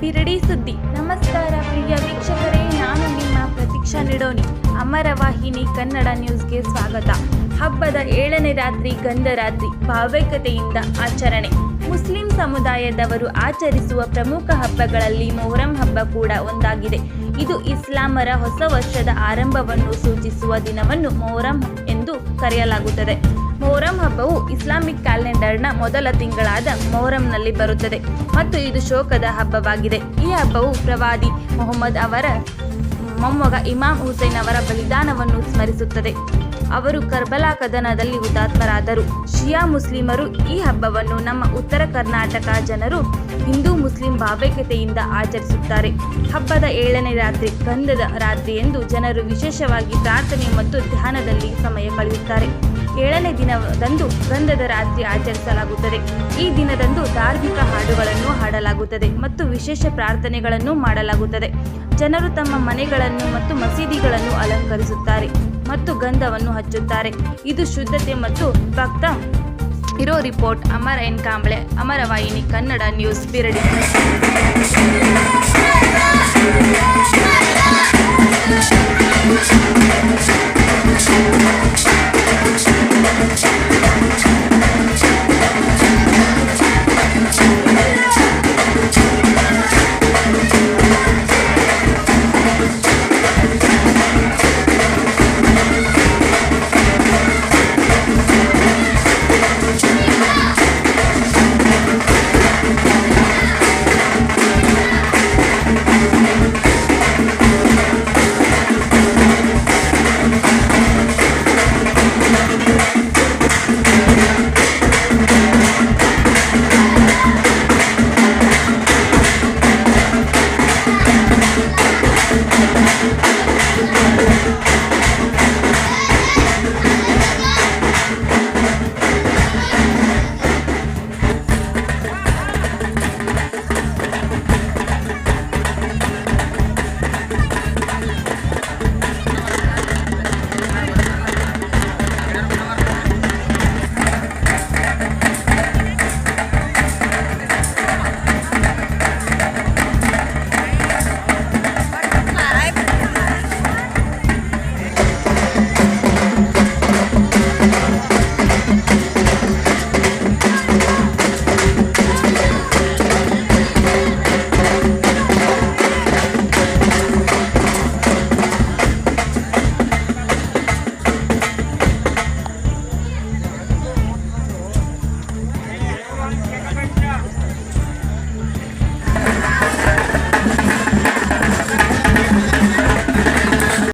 ಬಿರಡಿ ಸುದ್ದಿ. ನಮಸ್ಕಾರ, ಪ್ರಿಯ ವೀಕ್ಷಕರೇ, ನಾನು ನಿಮ್ಮ ಪ್ರತೀಕ್ಷಾ ನಿಡೋನಿ. ಅಮರ ವಾಹಿನಿ, ಕನ್ನಡ ನ್ಯೂಸ್ಗೆ ಸ್ವಾಗತ. ಹಬ್ಬದ ಏಳನೇ ರಾತ್ರಿ ಗಂಧರಾತ್ರಿ ಭಾವೈಕತೆಯಿಂದ ಆಚರಣೆ. ಮುಸ್ಲಿಂ ಸಮುದಾಯದವರು ಆಚರಿಸುವ ಪ್ರಮುಖ ಹಬ್ಬಗಳಲ್ಲಿ ಮೊಹರಂ ಹಬ್ಬ ಕೂಡ ಒಂದಾಗಿದೆ. ಇದು ಇಸ್ಲಾಮರ ಹೊಸ ವರ್ಷದ ಆರಂಭವನ್ನು ಸೂಚಿಸುವ ದಿನವನ್ನು ಮೊಹರಂ ಎಂದು ಕರೆಯಲಾಗುತ್ತದೆ. ಮೊಹರಂ ಹಬ್ಬವು ಇಸ್ಲಾಮಿಕ್ ಕ್ಯಾಲೆಂಡರ್ನ ಮೊದಲ ತಿಂಗಳಾದ ಮೊಹರಂನಲ್ಲಿ ಬರುತ್ತದೆ ಮತ್ತು ಇದು ಶೋಕದ ಹಬ್ಬವಾಗಿದೆ. ಈ ಹಬ್ಬವು ಪ್ರವಾದಿ ಮೊಹಮ್ಮದ್ ಅವರ ಮೊಮ್ಮಗ ಇಮಾಮ್ ಹುಸೇನ್ ಅವರ ಬಲಿದಾನವನ್ನು ಸ್ಮರಿಸುತ್ತದೆ. ಅವರು ಕರ್ಬಲಾ ಕದನದಲ್ಲಿ ಹುತಾತ್ಮರಾದರು. ಶಿಯಾ ಮುಸ್ಲಿಮರು ಈ ಹಬ್ಬವನ್ನು ನಮ್ಮ ಉತ್ತರ ಕರ್ನಾಟಕ ಜನರು ಹಿಂದೂ ಮುಸ್ಲಿಂ ಭಾವೈಕ್ಯತೆಯಿಂದ ಆಚರಿಸುತ್ತಾರೆ. ಹಬ್ಬದ ಏಳನೇ ರಾತ್ರಿ, ಗಂಧದ ರಾತ್ರಿ ಎಂದು ಜನರು ವಿಶೇಷವಾಗಿ ಪ್ರಾರ್ಥನೆ ಮತ್ತು ಧ್ಯಾನದಲ್ಲಿ ಸಮಯ ಕಳೆಯುತ್ತಾರೆ. ಏಳನೇ ದಿನದಂದು ಗಂಧದ ರಾತ್ರಿ ಆಚರಿಸಲಾಗುತ್ತದೆ. ಈ ದಿನದಂದು ಧಾರ್ಮಿಕ ಹಾಡುಗಳನ್ನು ಹಾಡಲಾಗುತ್ತದೆ ಮತ್ತು ವಿಶೇಷ ಪ್ರಾರ್ಥನೆಗಳನ್ನು ಮಾಡಲಾಗುತ್ತದೆ. ಜನರು ತಮ್ಮ ಮನೆಗಳನ್ನು ಮತ್ತು ಮಸೀದಿಗಳನ್ನು ಅಲಂಕರಿಸುತ್ತಾರೆ ಮತ್ತು ಗಂಧವನ್ನು ಹಚ್ಚುತ್ತಾರೆ. ಇದು ಶುದ್ಧತೆ ಮತ್ತು ಭಕ್ತ. ಇರೋ report Amara N Kamble, Amaravahini, Kannada news, Biradi.